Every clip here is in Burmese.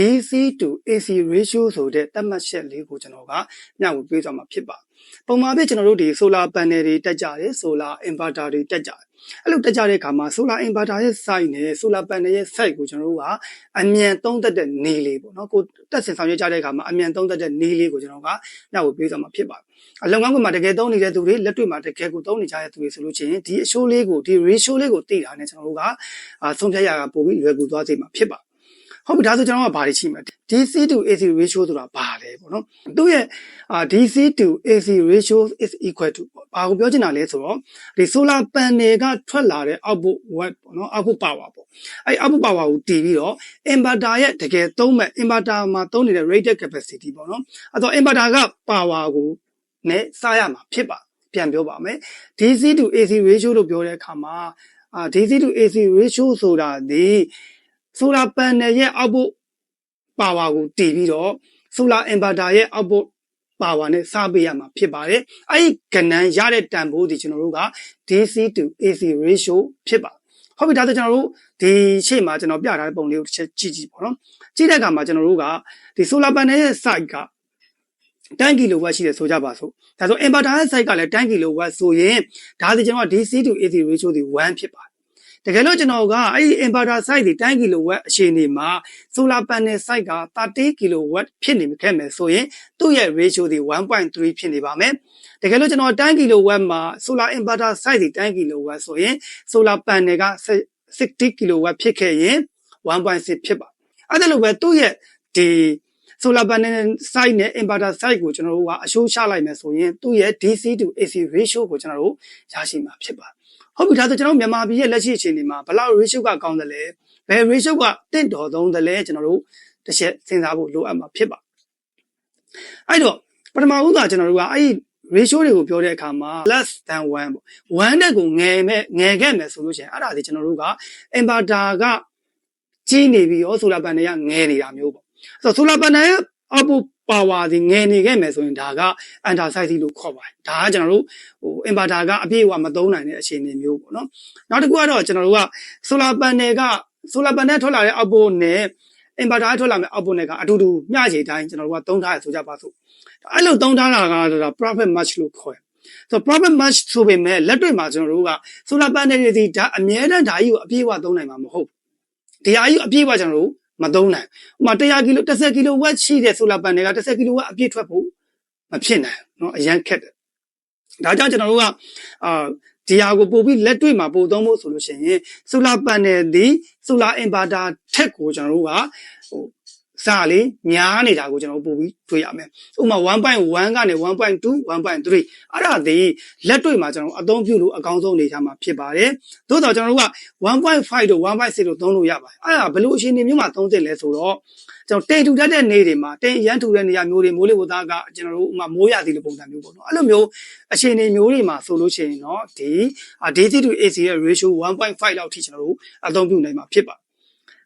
DC to AC ratio ဆိုတဲ့သတ်မှတ်ချက်လေးကိုကျွန်တော်ကညှဝေပေးသွားမှာဖြစ်ပါပုံမှန်ပဲကျွန်တော်တို့ဒီ solar panel တွေတက်ကြတယ် solar inverter တွေတက်ကြတယ်အဲ့လိုတက်ကြတဲ့အခါမှာ solar inverter ရဲ့ site နဲ့ solar panel ရဲ့ site ကိုကျွန်တော်တို့ကအမြန်သုံးသက်တဲ့နေလေးပေါ့နော်ကိုတက်ဆင်ဆောင်ရွက်ကြတဲ့အခါမှာအမြန်သုံးသက်တဲ့နေလေးကိုကျွန်တော်ကညှဝေပေးသွားမှာဖြစ်ပါတယ်အလုံကောင်းကမှာတကယ်သုံးနေတဲ့သူတွေလက်တွေ့မှာတကယ်ကိုသုံးနေကြတဲ့သူတွေဆိုလို့ချင်းဒီအရှိုးလေးကိုဒီ ratio လေးကိုသိတာနဲ့ကျွန်တော်တို့ကအာဆုံးဖြတ်ရတာပို့ပြီးလွယ်ကူသွားစေမှာဖြစ်ပါတယ် ဟုတ်ပြီဒါဆိုကျွန်တော်ကဘာတွေရှိမလဲ DC to AC ratio ဆိုတာဘာလဲပေါ့နော်သူ့ရဲ့အာ DC to AC ratio is equal to ဘာကိုပြောချင်တာလဲဆိုတော့ဒီ solar panel ကထွက်လာတဲ့ output watt ပေါ့နော် output power ပေါ့အဲ့ output power ကိုတည်ပြီးတော့ inverter ရဲ့တကယ်သုံးမဲ့ inverter မှာသုံးနေတဲ့ rated capacity ပေါ့နော်အဲ့တော့ inverter က power ကိုနဲ့စားရမှာဖြစ်ပါပြန်ပြောပါမယ် DC to AC ratio လို့ပြောတဲ့အခါမှာအာ DC to AC ratio ဆိုတာဒီ solar panel ရဲ့ output power ကိုတည်ပြီးတော့ solar inverter ရဲ့ output power နဲ့စပေးရမှာဖြစ်ပါတယ်။အဲ့ဒီကဏ္ဍရတဲ့တန်ဖိုးဒီကျွန်တော်တို့က DC to AC ratio ဖြစ်ပါဟုတ်ပြီဒါဆိုကျွန်တော်တို့ဒီရှေ့မှာကျွန်တော်ပြထားတဲ့ပုံလေးကိုတစ်ချက်ကြည့်ကြည့်ပေါ့နော်။ကြည့်တဲ့အခါမှာကျွန်တော်တို့ကဒီ solar panel ရဲ့ site က10ကီလိုဝက်ရှိတယ်ဆိုကြပါစို့ဒါဆို inverter ရဲ့ site ကလည်း10ကီလိုဝက်ဆိုရင်ဒါဒီကျွန်တော်က DC to AC ratio ဒီ1ဖြစ်ပါတယ် တကယ်လို့ကျွန်တော်ကအဲ့ဒီ inverter site ဒီ10 kW အခြေအနေမှာ solar panel site က30 kW ဖြစ်နေခဲ့မယ်ဆိုရင်သူ့ရဲ့ ratio ဒီ1.3ဖြစ်နေပါမယ်တကယ်လို့ကျွန်တော်10 kW မှာ solar inverter site ဒီ10 kW ဆိုရင် solar panel က60 kW ဖြစ်ခဲ့ရင်1.6ဖြစ်ပါအဲ့ဒါလိုပဲသူ့ရဲ့ဒီ solar panel site နဲ့ inverter site ကိုကျွန်တော်တို့ကအရှိုးချလိုက်မယ်ဆိုရင်သူ့ရဲ့ DC to AC ratio ကိုကျွန်တော်တို့ရရှိမှာဖြစ်ပါတယ် ဟုတ်ပြီဒါဆိုကျွန်တော်မြန်မာပြည်ရဲ့လက်ရှိအခြေအနေမှာဘယ်လောက် ratio ကကောင်းတယ်လဲဘယ် ratio ကတင့်တော်ဆုံးတယ်လဲကျွန်တော်တို့တစ်ချက်စဉ်းစားဖို့လိုအပ်မှာဖြစ်ပါအဲ့တော့ပထမဦးကကျွန်တော်တို့ကအဲ့ဒီ ratio တွေကိုပြောတဲ့အခါမှာ less than 1ပေါ့1နဲ့ကိုငယ်မဲ့ငယ်ခဲ့မယ်ဆိုလို့ရှိရင်အဲ့ဒါဒီကျွန်တော်တို့က inverter ကကြီးနေပြီးရော solar panel ကငယ်နေတာမျိုးပေါ့ဆိုတော့ solar panel ရဲ့ output power ဒီငယ်နေခဲ့မယ်ဆိုရင်ဒါက under size လို့ခေါ်ပါတယ်ဒါကကျွန်တော်တို့ဟို inverter ကအပြည့်အဝမသုံးနိုင်တဲ့အခြေအနေမျိုးပေါ့နော်နောက်တစ်ခုကတော့ကျွန်တော်တို့က solar panel က solar panel ထွက်လာတဲ့ output နဲ့ inverter ထွက်လာမဲ့ output နဲ့ကအတူတူမျှခြေတိုင်းကျွန်တော်တို့ကသုံးထားရဆိုကြပါစို့အဲ့လိုသုံးထားတာကတော့ profit match လို့ခေါ်တယ်ဆိုတော့ profit match ဆိုပေမဲ့လက်တွေ့မှာကျွန်တော်တို့က solar panel တွေဒီဒါအမြဲတမ်းဓာကြီးကိုအပြည့်အဝသုံးနိုင်မှာမဟုတ်ဘူးဒီဟာကြီးအပြည့်အဝကျွန်တော်တို့ မသုံးနိုင်ဥမာ100ကီလို10ကီလိုဝက်ရှိတဲ့ solar panel က10ကီလိုဝက်အပြည့်ထွက်ဖို့မဖြစ်နိုင်เนาะအရန်ခက်တယ်ဒါကြောင့်ကျွန်တော်တို့ကအာဒီဟာကိုပို့ပြီးလက်တွေ့မှာပို့သုံးဖို့ဆိုလို့ရှိရင် solar panel ဒီ solar inverter ထက်ကိုကျွန်တော်တို့ကဟို စာလေးများနေတာကိုကျွန်တော်ပို့ပြီးတွေ့ရမယ်ဥပမာ1.1ကနေ1.2 1.3အဲ့ဒါဒီလက်တွေ့မှာကျွန်တော်အသုံးပြုလို့အကောင်းဆုံးအနေထားမှာဖြစ်ပါတယ်သို့တော့ကျွန်တော်တို့က1.5တို့1.6တို့သုံးလို့ရပါတယ်အဲ့ဒါဘယ်လိုအခြေအနေမျိုးမှာသုံးသင့်လဲဆိုတော့ကျွန်တော်တိမ်ထူတတ်တဲ့နေတွေမှာတိမ်ရန်ထူတဲ့နေရာမျိုးတွေမိုးလေဝသကကျွန်တော်တို့ဥမာမိုးရသည်လိုပုံစံမျိုးပေါ့နော်အဲ့လိုမျိုးအခြေအနေမျိုးတွေမှာဆိုလို့ရှိရင်တော့ဒီ DC to AC ရဲ့ ratio 1.5လောက်ထိကျွန်တော်တို့အသုံးပြုနိုင်မှာဖြစ်ပါ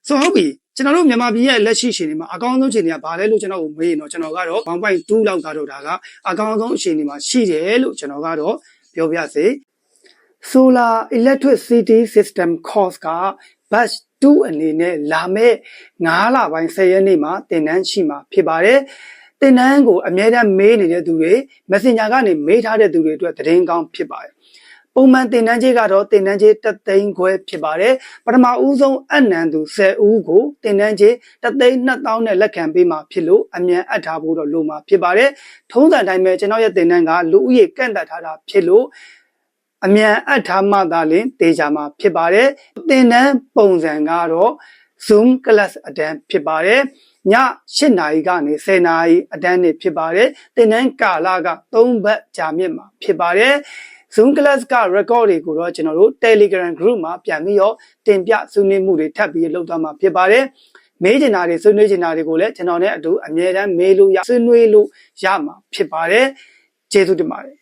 ဆိုဟုတ်ပြီ ကျွန်တော်တို့မြန်မာပြည်ရဲ့လက်ရှိအခြေအနေမှာအကောင်းဆုံးအခြေအနေကဘာလဲလို့ကျွန်တော်ကိုမေးရင်တော့ကျွန်တော်ကတော့1.2လောက်ကတော့ဒါကအကောင်းဆုံးအခြေအနေမှာရှိတယ်လို့ကျွန်တော်ကတော့ပြောပြစေ Solar Electricity System Course က batch 2အနေနဲ့လာမဲ့9လပိုင်း10ရက်နေ့မှာတင်နန်းရှိမှာဖြစ်ပါတယ်။တင်နန်းကိုအမြဲတမ်းမေးနေတဲ့သူတွေ Messenger ကနေမေးထားတဲ့သူတွေအတွက်သတင်းကောင်းဖြစ်ပါတယ်။ ပုံမှန်တင်နန်းကြီးကတော့တင်နန်းကြီးတသိန်းခွဲဖြစ်ပါတယ်။ပထမဦးဆုံးအနံသူ10ဦးကိုတင်နန်းကြီးတသိန်း2000နဲ့လက်ခံပေးမှာဖြစ်လို့အမြန်အပ်ထားဖို့တော့လိုမှာဖြစ်ပါတယ်။ထုံးစံတိုင်းပဲကျွန်တော်ရဲ့တင်နန်းကလူဦးရေကန့်သက်ထားတာဖြစ်လို့အမြန်အပ်ထားမှသာလျှင်တေချာမှာဖြစ်ပါတယ်။သင်တန်းပုံစံကတော့ Zoom class အတန်းဖြစ်ပါတယ်။ည8နာရီကနေ10နာရီအတန်းနေဖြစ်ပါတယ်။သင်တန်းကာလက3ဘတ်ကြာမြင့်မှာဖြစ်ပါတယ်။ Zoom class က record တွေကိုတော့ကျွန်တော်တို့ Telegram group မှာပြန်ပြီးတော့တင်ပြဆွေးနွေးမှုတွေထပ်ပြီးလုပ်သွားမှာဖြစ်ပါတယ်။မေးချင်တာတွေဆွေးနွေးချင်တာတွေကိုလည်းကျွန်တော်နဲ့အတူအမြဲတမ်းမေးလို့ရဆွေးနွေးလို့ရမှာဖြစ်ပါတယ်။ကျေးဇူးတင်ပါတယ်